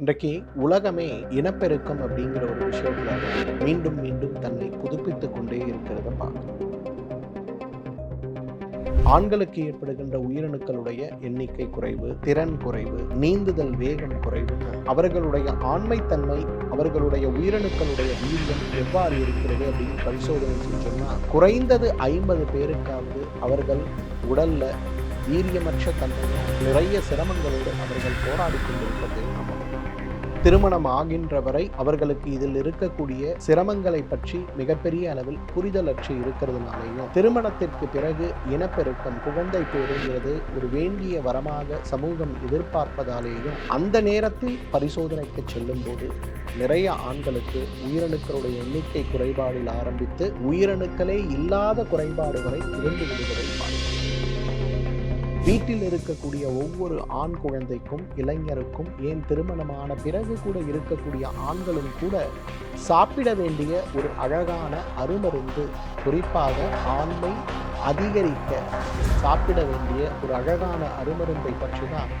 இன்றைக்கு உலகமே இனப்பெருக்கம் அப்படிங்கிற ஒரு விஷயத்துல மீண்டும் மீண்டும் தன்னை புதுப்பித்துக் கொண்டே இருக்கிறத பார்க்கணும் ஆண்களுக்கு ஏற்படுகின்ற உயிரணுக்களுடைய எண்ணிக்கை குறைவு திறன் குறைவு நீந்துதல் வேகம் குறைவு அவர்களுடைய ஆண்மைத்தன்மை அவர்களுடைய உயிரணுக்களுடைய வீரியம் எவ்வாறு இருக்கிறது அப்படின்னு பரிசோதனை செஞ்சோம்னா குறைந்தது ஐம்பது பேருக்காவது அவர்கள் உடல்ல வீரியமற்ற தன்மையும் நிறைய சிரமங்களோடு அவர்கள் போராடி கொண்டிருப்பதை திருமணம் ஆகின்ற வரை அவர்களுக்கு இதில் இருக்கக்கூடிய சிரமங்களை பற்றி மிகப்பெரிய அளவில் புரிதலற்று இருக்கிறதுனாலையும் திருமணத்திற்கு பிறகு இனப்பெருக்கம் குழந்தை பேருங்கிறது ஒரு வேண்டிய வரமாக சமூகம் எதிர்பார்ப்பதாலேயும் அந்த நேரத்தில் பரிசோதனைக்கு செல்லும் போது நிறைய ஆண்களுக்கு உயிரணுக்களுடைய எண்ணிக்கை குறைபாடில் ஆரம்பித்து உயிரணுக்களே இல்லாத குறைபாடு வரை இருந்து விடுவதை பார்க்கிறோம். வீட்டில் இருக்கக்கூடிய ஒவ்வொரு ஆண் குழந்தைக்கும் இளைஞருக்கும் ஏன் திருமணமான பிறகு கூட இருக்கக்கூடிய ஆண்களும் கூட சாப்பிட வேண்டிய ஒரு அழகான அருமருந்து குறிப்பாக ஆண்மை அதிகரிக்க சாப்பிட வேண்டிய ஒரு அழகான அருமருந்தை பற்றி தான்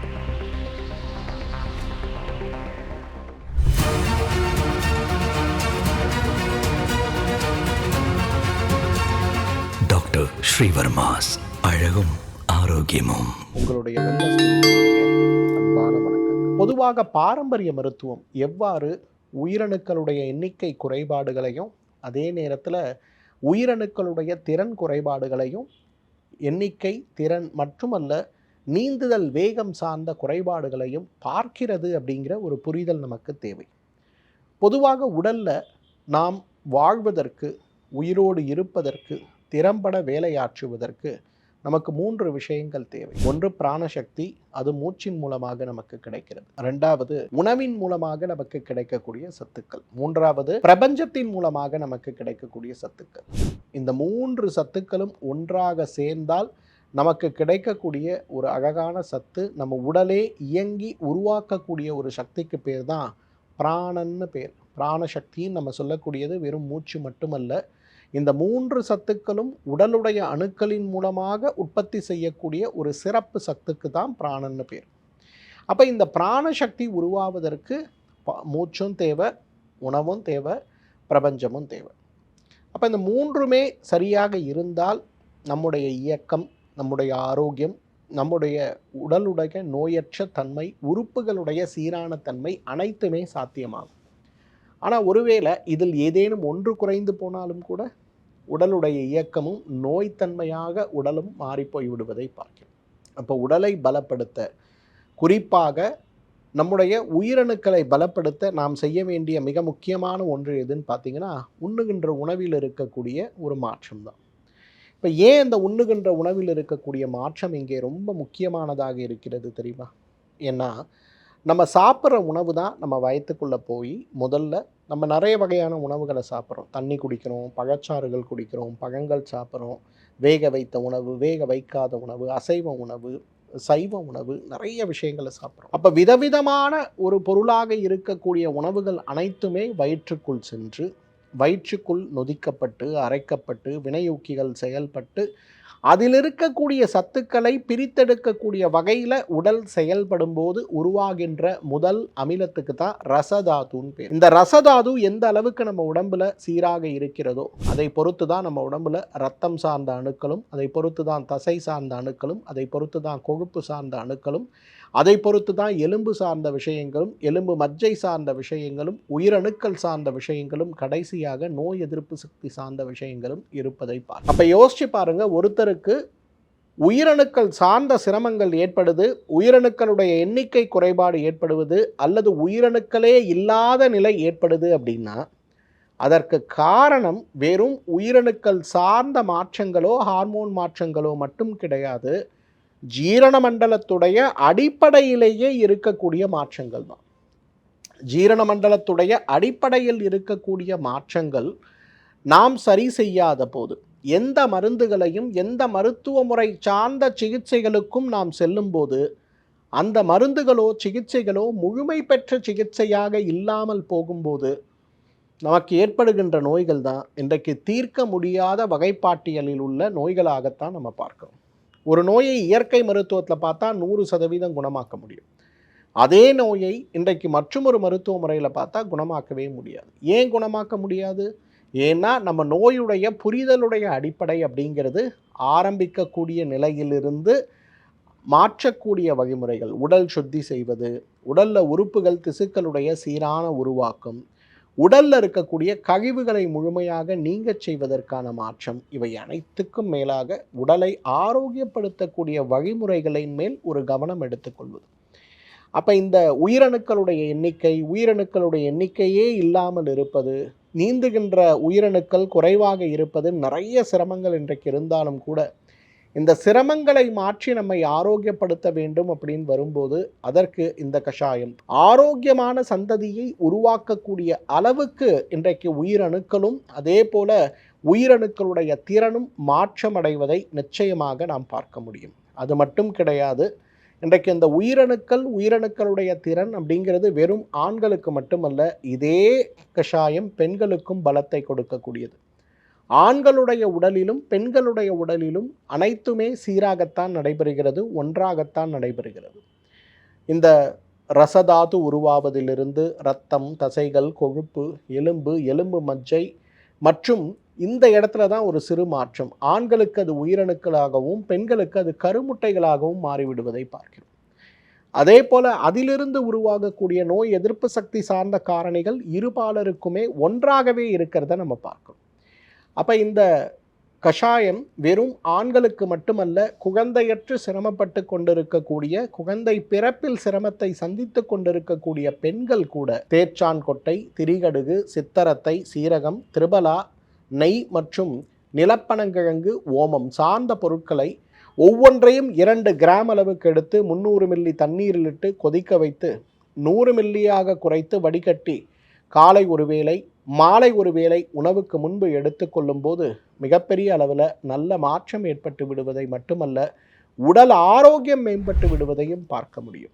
டாக்டர் ஸ்ரீவர்மாஸ் அழகும் ஆரோக்கியமும். உங்களுடைய அன்பான பொதுவாக பாரம்பரிய மருத்துவம் எவ்வாறு உயிரணுக்களுடைய எண்ணிக்கை குறைபாடுகளையும் அதே நேரத்தில் உயிரணுக்களுடைய திறன் குறைபாடுகளையும் எண்ணிக்கை திறன் மட்டுமல்ல நீந்துதல் வேகம் சார்ந்த குறைபாடுகளையும் பார்க்கிறது அப்படிங்கிற ஒரு புரிதல் நமக்கு தேவை. பொதுவாக உடலில் நாம் வாழ்வதற்கு உயிரோடு இருப்பதற்கு திறம்பட வேலையாற்றுவதற்கு நமக்கு மூன்று விஷயங்கள் தேவை. ஒன்று பிராணசக்தி அது மூச்சின் மூலமாக நமக்கு கிடைக்கிறது. ரெண்டாவது உணவின் மூலமாக நமக்கு கிடைக்கக்கூடிய சத்துக்கள். மூன்றாவது பிரபஞ்சத்தின் மூலமாக நமக்கு கிடைக்கக்கூடிய சத்துக்கள். இந்த மூன்று சத்துக்களும் ஒன்றாக சேர்ந்தால் நமக்கு கிடைக்கக்கூடிய ஒரு அழகான சத்து நம்ம உடலே இயங்கி உருவாக்கக்கூடிய ஒரு சக்திக்கு பேர் தான் பிராணன்னு பேர். பிராணசக்தின்னு நம்ம சொல்லக்கூடியது வெறும் மூச்சு மட்டுமல்ல இந்த மூன்று சத்துக்களும் உடலுடைய அணுக்களின் மூலமாக உற்பத்தி செய்யக்கூடிய ஒரு சிறப்பு சத்துக்கு தான் பிராணன்னு பேர். அப்போ இந்த பிராணசக்தி உருவாவதற்கு மூச்சும் தேவை உணவும் தேவை பிரபஞ்சமும் தேவை. அப்போ இந்த மூன்றுமே சரியாக இருந்தால் நம்முடைய இயக்கம் நம்முடைய ஆரோக்கியம் நம்முடைய உடலுடைய நோயற்ற தன்மை உறுப்புகளுடைய சீரான தன்மை அனைத்துமே சாத்தியமாகும். ஆனால் ஒருவேளை இதில் ஏதேனும் ஒன்று குறைந்து போனாலும் கூட உடலுடைய இயக்கமும் நோய்த்தன்மையாக உடலும் மாறிப்போய் விடுவதை பார்க்கிறோம். அப்போ உடலை பலப்படுத்த குறிப்பாக நம்முடைய உயிரணுக்களை பலப்படுத்த நாம் செய்ய வேண்டிய மிக முக்கியமான ஒன்று எதுன்னு பார்த்தீங்கன்னா உண்ணுகின்ற உணவில் இருக்கக்கூடிய ஒரு மாற்றம் தான். இப்போ ஏன் இந்த உண்ணுகின்ற உணவில் இருக்கக்கூடிய மாற்றம் இங்கே ரொம்ப முக்கியமானதாக இருக்கிறது தெரியுமா? ஏன்னா நம்ம சாப்பிட்ற உணவு தான் நம்ம வயத்துக்குள்ளே போய் முதல்ல நம்ம நிறைய வகையான உணவுகளை சாப்பிட்றோம். தண்ணி குடிக்கிறோம் பழச்சாறுகள் குடிக்கிறோம் பழங்கள் சாப்பிட்றோம். வேக வைத்த உணவு வேக வைக்காத உணவு அசைவ உணவு சைவ உணவு நிறைய விஷயங்களை சாப்பிட்றோம். அப்போ விதவிதமான ஒரு பொருளாக இருக்கக்கூடிய உணவுகள் அனைத்துமே வயிற்றுக்குள் சென்று வயிற்றுக்குள் நொதிக்கப்பட்டு அரைக்கப்பட்டு வினையூக்கிகள் செயல்பட்டு அதில் இருக்கக்கூடிய சத்துக்களை பிரித்தெடுக்கக்கூடிய வகையில் உடல் செயல்படும் போது உருவாகின்ற முதல் அமிலத்துக்கு தான் ரசதாதுன்னு பேர். இந்த ரசதாது எந்த அளவுக்கு நம்ம உடம்புல சீராக இருக்கிறதோ அதை பொறுத்து தான் நம்ம உடம்புல ரத்தம் சார்ந்த அணுக்களும் அதை பொறுத்து தான் தசை சார்ந்த அணுக்களும் அதை பொறுத்து தான் கொழுப்பு சார்ந்த அணுக்களும் அதை பொறுத்து தான் எலும்பு சார்ந்த விஷயங்களும் எலும்பு மஜ்ஜை சார்ந்த விஷயங்களும் உயிரணுக்கள் சார்ந்த விஷயங்களும் கடைசியாக நோய் எதிர்ப்பு சக்தி சார்ந்த விஷயங்களும் இருப்பதை பார் அப்போ யோசிச்சு பாருங்க ஒருத்தருக்கு உயிரணுக்கள் சார்ந்த சிரமங்கள் ஏற்படுது உயிரணுக்களுடைய எண்ணிக்கை குறைபாடு ஏற்படுவது அல்லது உயிரணுக்களே இல்லாத நிலை ஏற்படுது அப்படின்னா அதற்கு காரணம் வெறும் உயிரணுக்கள் சார்ந்த மாற்றங்களோ ஹார்மோன் மாற்றங்களோ மட்டும் கிடையாது. ஜீரண மண்டலத்துடைய அடிப்படையிலேயே இருக்கக்கூடிய மாற்றங்கள் தான். ஜீரண மண்டலத்துடைய அடிப்படையில் இருக்கக்கூடிய மாற்றங்கள் நாம் சரி செய்யாத போது எந்த மருந்துகளையும் எந்த மருத்துவ முறை சார்ந்த சிகிச்சைகளுக்கும் நாம் செல்லும்போது அந்த மருந்துகளோ சிகிச்சைகளோ முழுமை பெற்ற சிகிச்சையாக இல்லாமல் போகும்போது நமக்கு ஏற்படுகின்ற நோய்கள் தான் இன்றைக்கு தீர்க்க முடியாத வகைப்பாட்டியலில் உள்ள நோய்களாகத்தான் நம்ம பார்க்கிறோம். ஒரு நோயை இயற்கை மருத்துவத்தில் பார்த்தா நூறு சதவீதம் குணமாக்க முடியும். அதே நோயை இன்றைக்கு மற்றொரு மருத்துவ முறையில் பார்த்தா குணமாக்கவே முடியாது. ஏன் குணமாக்க முடியாது? ஏன்னா நம்ம நோயுடைய புரிதலுடைய அடிப்படை அப்படிங்கிறது ஆரம்பிக்கக்கூடிய நிலையிலிருந்து மாற்றக்கூடிய வழிமுறைகள். உடல் சுத்தி செய்வது உடலில் உறுப்புகள் திசுக்களுடைய சீரான உருவாக்கம் உடல்ல இருக்கக்கூடிய கழிவுகளை முழுமையாக நீங்கச் செய்வதற்கான மாற்றம். இவை அனைத்துக்கும் மேலாக உடலை ஆரோக்கியப்படுத்தக்கூடிய வழிமுறைகளின் மேல் ஒரு கவனம் எடுத்துக்கொள்வது அப்ப இந்த உயிரணுக்களுடைய எண்ணிக்கை உயிரணுக்களுடைய எண்ணிக்கையே இல்லாமல் இருப்பது நீந்துகின்ற உயிரணுக்கள் குறைவாக இருப்பது நிறைய சிரமங்கள் இன்றைக்கு இருந்தாலும் கூட இந்த சிரமங்களை மாற்றி நம்மை ஆரோக்கியப்படுத்த வேண்டும் அப்படின்னு வரும்போது அதற்கு இந்த கஷாயம். ஆரோக்கியமான சந்ததியை உருவாக்கக்கூடிய அளவுக்கு இன்றைக்கு உயிரணுக்களும் அதே போல உயிரணுக்களுடைய திறனும் மாற்றமடைவதை நிச்சயமாக நாம் பார்க்க முடியும். அது மட்டும் கிடையாது இன்றைக்கு இந்த உயிரணுக்கள் உயிரணுக்களுடைய திறன் அப்படிங்கிறது வெறும் ஆண்களுக்கு மட்டுமல்ல இதே கஷாயம் பெண்களுக்கும் பலத்தை கொடுக்கக்கூடியது. ஆண்களுடைய உடலிலும் பெண்களுடைய உடலிலும் அனைத்துமே சீராகத்தான் நடைபெறுகிறது ஒன்றாகத்தான் நடைபெறுகிறது. இந்த ரசதாது உருவாவதிலிருந்து இரத்தம் தசைகள் கொழுப்பு எலும்பு எலும்பு மஜ்ஜை மற்றும் இந்த இடத்துல தான் ஒரு சிறு மாற்றம். ஆண்களுக்கு அது உயிரணுக்களாகவும் பெண்களுக்கு அது கருமுட்டைகளாகவும் மாறிவிடுவதை பார்க்கிறோம். அதே போல அதிலிருந்து உருவாகக்கூடிய நோய் எதிர்ப்பு சக்தி சார்ந்த காரணிகள் இருபாலருக்குமே ஒன்றாகவே இருக்கிறத நம்ம பார்க்கணும் அப்போ இந்த கஷாயம் வெறும் ஆண்களுக்கு மட்டுமல்ல குழந்தையற்று சிரமப்பட்டு கொண்டிருக்கக்கூடிய குழந்தை பிறப்பில் சிரமத்தை சந்தித்து கொண்டிருக்கக்கூடிய பெண்கள் கூட தேர்ச்சான் கொட்டை திரிகடுகு சித்தரத்தை சீரகம் திருபலா நெய் மற்றும் நிலப்பனங்கிழங்கு ஓமம் சார்ந்த பொருட்களை ஒவ்வொன்றையும் இரண்டு கிராம் அளவுக்கு எடுத்து முந்நூறு மில்லி தண்ணீரில் இட்டு கொதிக்க வைத்து நூறு மில்லியாக குறைத்து வடிகட்டி காலை ஒரு வேளை மாலை ஒரு வேளை உணவுக்கு முன்பு எடுத்துக்கொள்ளும் போது மிகப்பெரிய அளவில் நல்ல மாற்றம் ஏற்பட்டு விடுவதை மட்டுமல்ல உடல் ஆரோக்கியம் மேம்பட்டு விடுவதையும் பார்க்க முடியும்.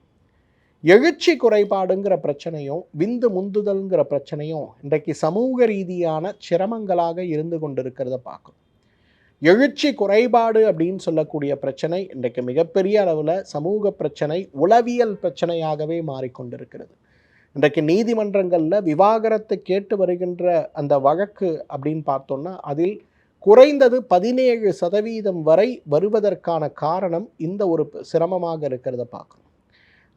எழுச்சி குறைபாடுங்கிற பிரச்சனையும் விந்து முந்துதல்ங்கிற பிரச்சனையும் இன்றைக்கு சமூக ரீதியான சிரமங்களாக இருந்து கொண்டிருக்கிறத பார்க்கும். எழுச்சி குறைபாடு அப்படின்னு சொல்லக்கூடிய பிரச்சனை இன்றைக்கு மிகப்பெரிய அளவில் சமூக பிரச்சனை உளவியல் பிரச்சனையாகவே மாறிக்கொண்டிருக்கிறது. இன்றைக்கு நீதிமன்றங்களில் விவாகரத்தை கேட்டு வருகின்ற அந்த வழக்கு அப்படின்னு பார்த்தோம்னா அதில் குறைந்தது பதினேழு சதவீதம் வரை வருவதற்கான காரணம் இந்த ஒரு சிரமமாக இருக்கிறத பார்க்கணும்.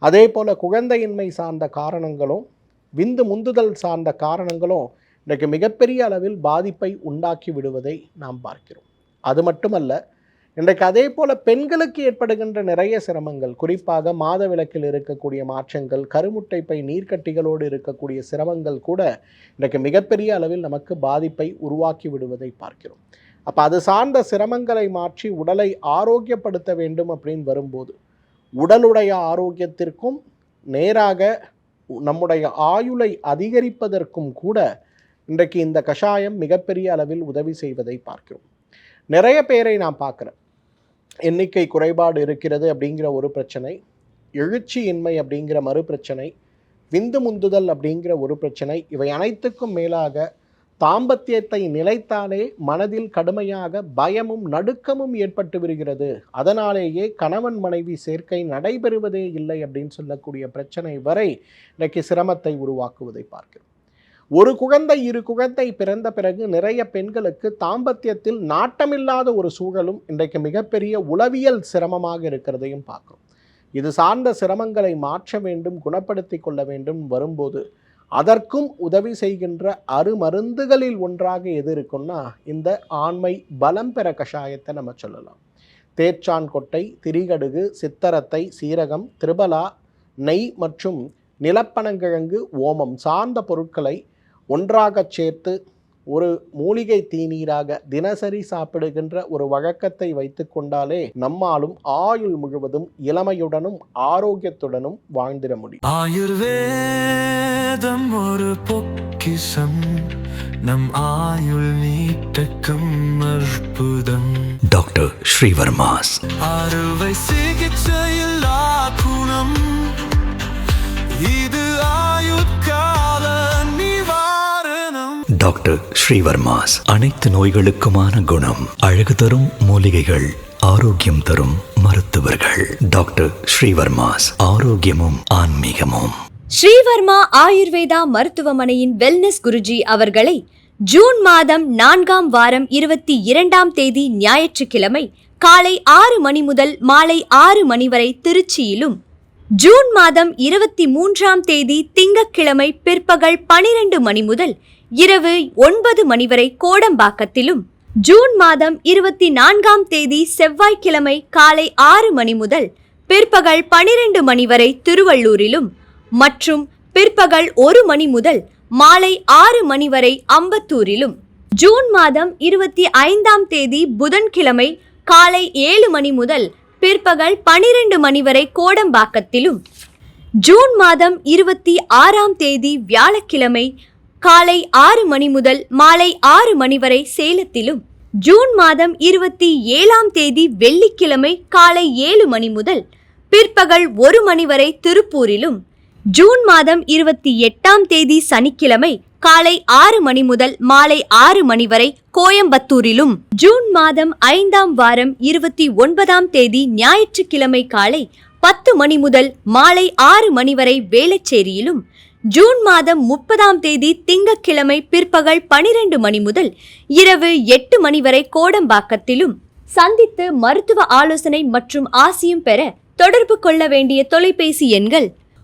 அதே போல் குழந்தையின்மை சார்ந்த காரணங்களும் விந்து முந்துதல் சார்ந்த காரணங்களும் இன்றைக்கு மிகப்பெரிய அளவில் பாதிப்பை உண்டாக்கி விடுவதை நாம் பார்க்கிறோம். அது மட்டுமல்ல இன்றைக்கு அதே போல பெண்களுக்கு ஏற்படுகின்ற நிறைய சிரமங்கள் குறிப்பாக மாதவிலக்கில் இருக்கக்கூடிய மாற்றங்கள் கருமுட்டை பை நீர்க்கட்டிகளோடு இருக்கக்கூடிய சிரமங்கள் கூட இன்றைக்கு மிகப்பெரிய அளவில் நமக்கு பாதிப்பை உருவாக்கி விடுவதை பார்க்கிறோம். அப்போ அது சார்ந்த சிரமங்களை மாற்றி உடலை ஆரோக்கியப்படுத்த வேண்டும் அப்படின்னு வரும்போது உடலுடைய ஆரோக்கியத்திற்கும் நேராக நம்முடைய ஆயுளை அதிகரிப்பதற்கும் கூட இன்றைக்கு இந்த கஷாயம் மிகப்பெரிய அளவில் உதவி செய்வதை பார்க்கிறோம். நிறைய பேரை நான் பார்க்குறேன். எண்ணிக்கை குறைபாடு இருக்கிறது அப்படிங்கிற ஒரு பிரச்சனை எழுச்சியின்மை அப்படிங்கிற மறு பிரச்சனை விந்து முந்துதல் அப்படிங்கிற ஒரு பிரச்சனை இவை அனைத்துக்கும் மேலாக தாம்பத்தியத்தை நிலைத்தாலே மனதில் கடுமையாக பயமும் நடுக்கமும் ஏற்பட்டு வருகிறது அதனாலேயே கணவன் மனைவி சேர்க்கை நடைபெறுவதே இல்லை அப்படின்னு சொல்லக்கூடிய பிரச்சனை வரை இன்றைக்கு சிரமத்தை உருவாக்குவதை பார்க்கிறோம். ஒரு குழந்தை இரு குழந்தை பிறந்த பிறகு நிறைய பெண்களுக்கு தாம்பத்தியத்தில் நாட்டமில்லாத ஒரு சூழலும் இன்றைக்கு மிகப்பெரிய உளவியல் சிரமமாக இருக்கிறதையும் பார்க்குறோம். இது சார்ந்த சிரமங்களை மாற்ற வேண்டும் குணப்படுத்தி கொள்ள வேண்டும் வரும்போது அதற்கும் உதவி செய்கின்ற அருமருந்துகளில் ஒன்றாக எது இருக்குன்னா இந்த ஆண்மை பலம் பெற கஷாயத்தை நம்ம சொல்லலாம். தேச்சான் கொட்டை திரிகடுகு சித்தரத்தை சீரகம் திரிபலா நெய் மற்றும் நிலப்பனங்கிழங்கு ஓமம் சார்ந்த பொருட்களை ஒன்றாகச் சேர்த்து ஒரு மூலிகை தீநீராக தினசரி சாப்பிடுகின்ற ஒரு வழக்கத்தை வைத்து கொண்டாலே நம்மாலும் ஆயுள் முழுவதும் இளமையுடனும் ஆரோக்கியத்துடனும் வாழ்ந்திட முடியும். ஆயுர்வேதம் ஒரு பொக்கிஷம். நம் ஆயுள் நீட்டக்கும் அற்புதம். டாக்டர் ஸ்ரீவர்மாஸ். அறுவை சிகிச்சையில்லா குணம். இது நிவாரணம் டாக்டர் ஸ்ரீவர்மாஸ். அனைத்து நோய்களுக்குமான குணம் அழகு தரும் மூலிகைகள் ஆரோக்கியம் தரும் மருத்துவர்கள். டாக்டர் ஸ்ரீவர்மாஸ் ஆரோக்கியமும் ஆன்மீகமும். ஸ்ரீவர்மா ஆயுர்வேதா மருத்துவமனையின் வெல்னஸ் குருஜி அவர்களை ஜூன் மாதம் நான்காம் வாரம் இருபத்தி இரண்டாம் தேதி ஞாயிற்றுக்கிழமை காலை ஆறு மணி முதல் மாலை ஆறு மணி வரை திருச்சியிலும் ஜூன் மாதம் இருபத்தி மூன்றாம் தேதி திங்கட்கிழமை பிற்பகல் பனிரெண்டு மணி முதல் இரவு ஒன்பது மணி வரை கோடம்பாக்கத்திலும். ஜூன் மாதம் இருபத்தி நான்காம் தேதி செவ்வாய்க்கிழமை காலை ஆறு மணி முதல் பிற்பகல் பனிரெண்டு மணி வரை திருவள்ளூரிலும் மற்றும் பிற்பகல் ஒரு மணி முதல் மாலை ஆறு மணி வரை அம்பத்தூரிலும். ஜூன் மாதம் இருபத்தி ஐந்தாம் தேதி புதன்கிழமை காலை ஏழு மணி முதல் பிற்பகல் பனிரெண்டு மணி வரை கோடம்பாக்கத்திலும் ஜூன் மாதம் இருபத்தி ஆறாம் தேதி வியாழக்கிழமை காலை ஆறு மணி முதல் மாலை ஆறு மணி வரை சேலத்திலும் ஜூன் மாதம் இருபத்தி ஏழாம் தேதி வெள்ளிக்கிழமை காலை ஏழு மணி முதல் பிற்பகல் ஒரு மணி வரை திருப்பூரிலும் ஜூன் மாதம் இருபத்தி எட்டாம் தேதி சனிக்கிழமை காலை ஆறு மணி முதல் மாலை ஆறு மணி வரை கோயம்புத்தூரிலும் ஜூன் மாதம் ஐந்தாம் வாரம் இருபத்தி ஒன்பதாம் தேதி ஞாயிற்றுக்கிழமை காலை பத்து மணி முதல் மாலை ஆறு மணி வரை வேளச்சேரியிலும் ஜூன் மாதம் முப்பதாம் தேதி திங்கட்கிழமை பிற்பகல் பனிரெண்டு மணி முதல் இரவு எட்டு மணி வரை கோடம்பாக்கத்திலும் சந்தித்து மருத்துவ ஆலோசனை மற்றும் ஆசியும் பெற தொடர்பு கொள்ள வேண்டிய தொலைபேசி எண்கள்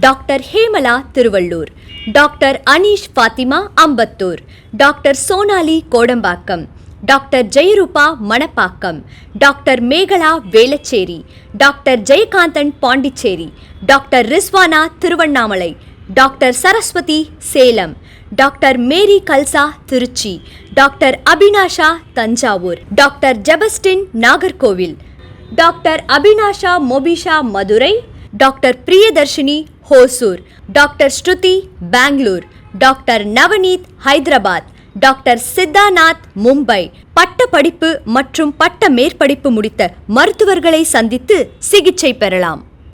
doctor Hemala Thiruvallur doctor Aneesh Fathima Ambattur doctor Sonali Kodambakkam doctor Jeyaruba Manapakkam doctor Mekala Velachery doctor Jayakanthan Pondicherry doctor Rizwana Tiruvannamalai doctor Saraswathi Salem doctor Mary Kalsa Trichy doctor Abinasha Thanjavur doctor Jebastin Nagercoil doctor Abinasha Mobisha Madurai doctor Priyadharshini Hosur doctor Shruti Bangalore doctor Navneeth Hyderabad doctor Siddhanath Mumbai. பட்ட படிப்பு மற்றும் பட்ட மேற்படிப்பு முடித்த மருத்துவர்களை சந்தித்து சிகிச்சை பெறலாம்.